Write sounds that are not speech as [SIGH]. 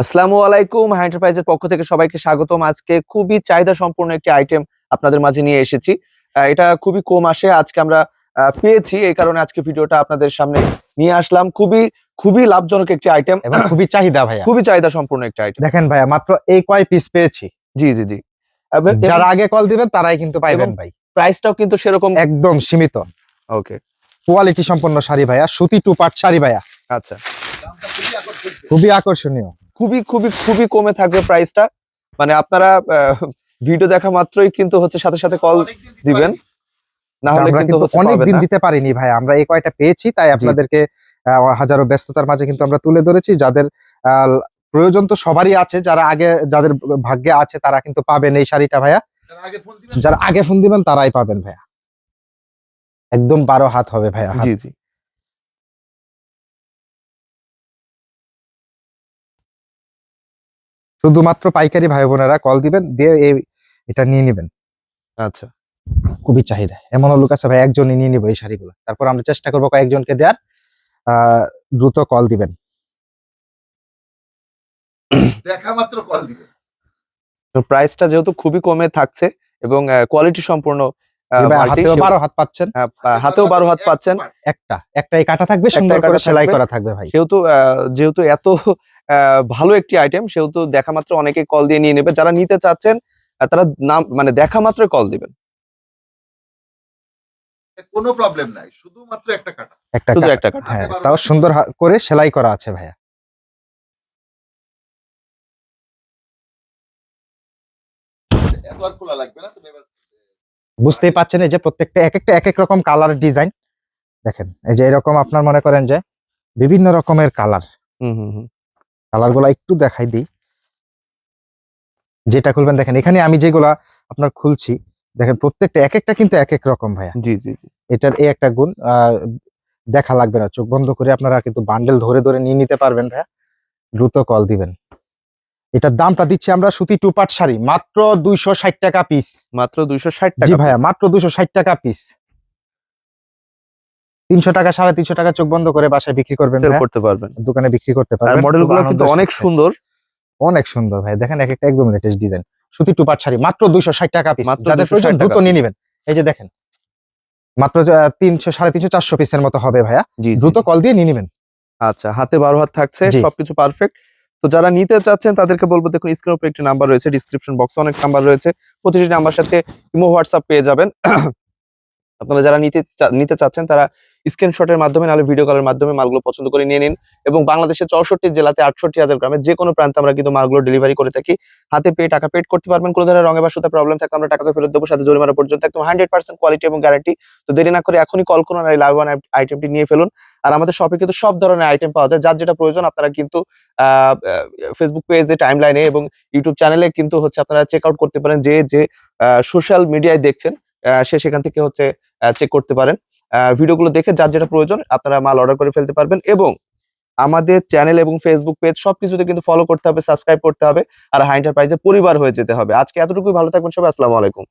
আসসালামু আলাইকুম হাই এন্টারপ্রাইজের পক্ষ থেকে সবাইকে স্বাগতম। আজকে খুবই চাহিদা সম্পূর্ণ একটি আইটেম আপনাদের মাঝে নিয়ে এসেছি। এটা খুবই কম আসে আজকে আমরা পেয়েছি। এই কারণে আজকে ভিডিওটা আপনাদের সামনে নিয়ে আসলাম। খুবই খুবই লাভজনক একটি আইটেম এবং খুবই চাহিদা ভাইয়া। খুবই চাহিদা সম্পূর্ণ একটি আইটেম দেখেন ভাইয়া মাত্র এই কয় পিস পেয়েছি। জি জি জি। যারা আগে কল দিবেন তারাই কিন্তু পাইবেন ভাই। প্রাইসটাও কিন্তু সেরকম একদম সীমিত। ওকে কোয়ালিটি সম্পন্ন শাড়ি ভাইয়া। সুতি টু পার্ট শাড়ি ভাইয়া। আচ্ছা। খুবই আকর্ষণীয়। খুবই খুবই খুবই কমে থাকবে প্রাইসটা মানে আপনারা ভিডিও দেখা মাত্রই কিন্তু হচ্ছে সাথে সাথে কল দিবেন। না হলে আমরা কিন্তু অনেক দিন দিতে পারিনি ভাই। আমরা এই কয়টা পেয়েছি তাই আপনাদেরকে আহ, হাজারো ব্যস্ততার মাঝে কিন্তু আমরা তুলে ধরেছি। যাদের আহ, প্রয়োজন তো সবারই আছে। যারা আগে যাদের ভাগ্যে আছে তারা কিন্তু পাবেন এই শাড়িটা ভাইয়া। যারা আগে ফোন দিবেন তারাই পাবেন ভাইয়া। একদম বারো হাত হবে ভাইয়া জি জি। শুধুমাত্র পাইকারি ভাই বোনেরা কল দিবেন দিয়ে এই এটা নিয়ে নেবেন। আচ্ছা। খুবই চাহিদা। এমনও লোক আছে ভাই একজনই নিয়ে নিবো এই শাড়িগুলো। তারপর আমরা চেষ্টা করব কয়েকজনকে দেওয়ার আহ, দ্রুত কল দিবেন। দেখা মাত্র কল দিবে তো প্রাইসটা যেহেতু খুবই কমে থাকছে এবং কোয়ালিটি সম্পূর্ণ বারো হাত পাচ্ছেন। হ্যাঁ, হাতেও বারো হাত পাচ্ছেন। একটা একটাই কাটা থাকবে সুন্দর করে সেলাই করা থাকবে ভাই। সেহেতু আহ, যেহেতু এত আহ, ভালো একটি আইটেম সেহেতু দেখা মাত্র অনেকে কল দিয়ে নিয়ে নেবে। যারা নিতে চাচ্ছেন তারা নাম মানে দেখা মাত্র কল দিবেন। কোনো প্রবলেম নাই শুধুমাত্র একটা কাটা। একটা শুধু একটা কাটা। হ্যাঁ তাও সুন্দর করে সেলাই করা আছে ভাইয়া। এত আর খোলা লাগবে না তুমি এবার বুঝতেই পাচ্ছেন এই যে প্রত্যেকটা এক একটা এক এক রকম কালার ডিজাইন দেখেন এই যে এরকম আপনার মনে করেন যে বিভিন্ন রকমের কালার হুম হুম হুম। কালারগুলা একটু দেখাই দিই। যেটা খুলবেন দেখেন এখানে আমি যেগুলা আপনার খুলছি দেখেন প্রত্যেকটা এক একটা কিন্তু এক এক রকম ভাইয়া। জি জি জি। এটার এই একটা গুণ দেখা লাগবে না। চোখ বন্ধ করে আপনারা কিন্তু বান্ডেল ধরে ধরে নিয়ে নিতে পারবেন ভাইয়া। দ্রুত কল দিবেন। এটার দামটা দিচ্ছি আমরা সুতি টু পার্ট শাড়ি মাত্র দুইশো ষাট টাকা পিস মাত্র দুইশো ষাট জি টাকা ভাইয়া মাত্র দুইশো ষাট টাকা পিস তিনশো টাকা সাড়ে তিনশো টাকা চোখ বন্ধ করে বাসায় বিক্রি করবেন করতে পারবেন। দোকানে বিক্রি করতে পারবেন। মডেলগুলো কিন্তু অনেক সুন্দর। অনেক সুন্দর ভাই দেখেন এক একটা একদম লেটেস্ট ডিজাইন সুতি টু পার্ট শাড়ি মাত্র দুইশো ষাট টাকা পিস যাদের প্রয়োজন দ্রুত নিয়ে নেবেন। এই যে দেখেন মাত্র তিনশো সাড়ে তিনশো চারশো পিসের মতো হবে ভাইয়া। দ্রুত কল দিয়ে নিয়ে নেবেন। আচ্ছা হাতে বারো হাত থাকছে সবকিছু পারফেক্ট তো যারা নিতে চাচ্ছেন, তাদেরকে বলব, দেখুন স্ক্রিনের উপর একটি নাম্বার রয়েছে ডিসক্রিপশন বক্সে অনেক নাম্বার রয়েছে। প্রতিটি নাম্বার সাথে ইমো হোয়াটসঅ্যাপ পেয়ে যাবেন। [CLEARS THROAT] আপনারা যারা নিতে নিতে চাচ্ছেন, তারা স্ক্রিনশটের মাধ্যমে, নাহলে ভিডিও কলের মাধ্যমে মালগুলো পছন্দ করে নিয়ে নিন। এবং বাংলাদেশের চৌষট্টি জেলাতে আটষট্টি হাজার গ্রামে যে কোনো প্রান্তে আমরা কিন্তু মালগুলো ডেলিভারি করে থাকি। হাতে পেয়ে টাকা পেড করতে পারবেন, কোনো ধরনের রঙে বা সুতা প্রবলেম থাকলে আমরা টাকা তো ফেরত দেবো, সাথে জরিমানা পর্যন্ত একদম হান্ড্রেড পার্সেন্ট কোয়ালিটি এবং গ্যারান্টি তো দেরি না করে এখনই কল করুন আর এই লাভবান আইটেমটি নিয়ে ফেলুন। আর আমাদের শপে কিন্তু সব ধরনের আইটেম পাওয়া যায়। যার যেটা প্রয়োজন আপনারা কিন্তু ফেসবুক পেজে টাইম লাইনে এবং ইউটিউব চ্যানেলে কিন্তু হচ্ছে আপনারা চেক আউট করতে পারেন। যে যে সোশ্যাল মিডিয়ায় দেখছেন সে সেখান থেকে হচ্ছে চেক করতে পারেন। ভিডিওগুলো দেখে যার যেটা প্রয়োজন আপনারা মাল অর্ডার করে ফেলতে পারবেন এবং আমাদের চ্যানেল এবং ফেসবুক পেজ সবকিছুতে কিন্তু ফলো করতে হবে সাবস্ক্রাইব করতে হবে আর হাই এন্টারপ্রাইজের পরিবার হয়ে যেতে হবে। আজকে এতটুকুই, ভালো থাকবেন সবাই, আসসালামু আলাইকুম।